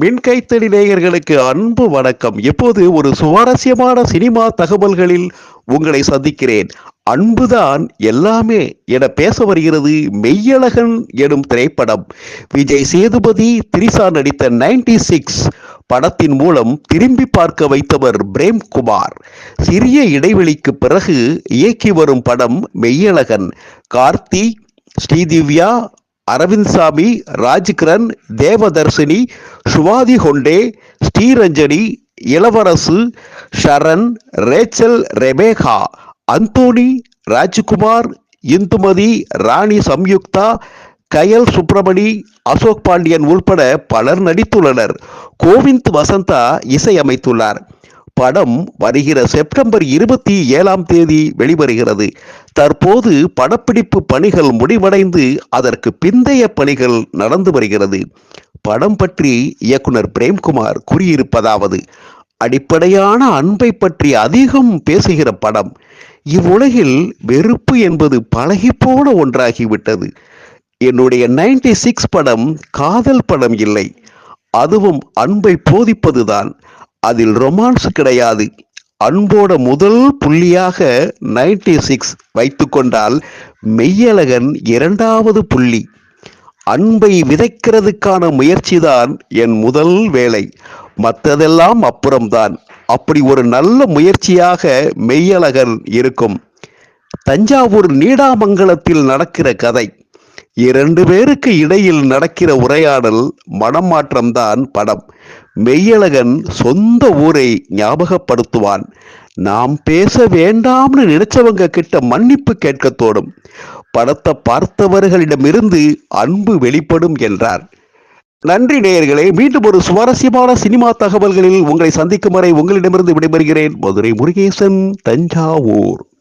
மின்கைத்தடி நேயர்களுக்கு அன்பு வணக்கம். இப்போது ஒரு சுவாரஸ்யமான சினிமா தகவல்களில் உங்களை சந்திக்கிறேன். அன்புதான் எல்லாமே என பேச வருகிறது மெய்யழகன் எனும் திரைப்படம். விஜய் சேதுபதி திரிசா நடித்த நைன்டி சிக்ஸ் படத்தின் மூலம் திரும்பி பார்க்க வைத்தவர் பிரேம்குமார். சிறிய இடைவெளிக்கு பிறகு இயக்கி வரும் படம் Meiyazhagan. Karthik Sridivya Aravind Swamy Rajkiran Devadarshini Swathi Konde Sriranjani Ilavarasu Sharan Rachel Rebecca Anthony Rajkumar Indhumathi Rani Samyuktha Kayal Subramani Ashok Pandian உள்பட பலர் நடித்துள்ளனர். கோவிந்த் வசந்தா இசையமைத்துள்ளார். படம் வருகிற செப்டம்பர் இருபத்தி ஏழாம் தேதி வெளிவருகிறது. தற்போது படப்பிடிப்பு பணிகள் முடிவடைந்து அதற்கு பிந்தைய பணிகள் நடந்து வருகிறது. படம் பற்றி இயக்குனர் பிரேம்குமார் கூறியிருப்பதாவது அடிப்படையான அன்பை பற்றி அதிகம் பேசுகிற படம் இவ்வுலகில் வெறுப்பு என்பது பழகிப்போன ஒன்றாகிவிட்டது. என்னுடைய நைன்டி சிக்ஸ் படம் காதல் படம் இல்லை அதுவும் அன்பை போதிப்பதுதான். அதில் ரொமான்ஸ் கிடையாது. அன்போட முதல் புள்ளியாக நைன்டி சிக்ஸ் வைத்துக்கொண்டால் மெய்யழகன் இரண்டாவது புள்ளி. அன்பை விதைக்கிறதுக்கான முயற்சிதான் என் முதல் வேலை. மற்றதெல்லாம் அப்புறம்தான். அப்படி ஒரு நல்ல முயற்சியாக மெய்யழகன் இருக்கும். தஞ்சாவூர் நீடாமங்கலத்தில் நடக்கிற கதை. இரண்டு பேருக்கு இடையில் நடக்கிற உரையாடல் மனமாற்றம்தான் படம். மெய்யழகன் சொந்த ஊரை ஞாபகப்படுத்துவான். நாம் பேச வேண்டாம்னு நினைச்சவங்க கிட்ட மன்னிப்பு கேட்க தோடும். படத்தை பார்த்தவர்களிடமிருந்து அன்பு வெளிப்படும் என்றார். நன்றி நேயர்களே மீண்டும் ஒரு சுவாரஸ்யமான சினிமா தகவல்களில் உங்களை சந்திக்கும் வரை உங்களிடமிருந்து விடைபெறுகிறேன். மதுரை முருகேசன் தஞ்சாவூர்.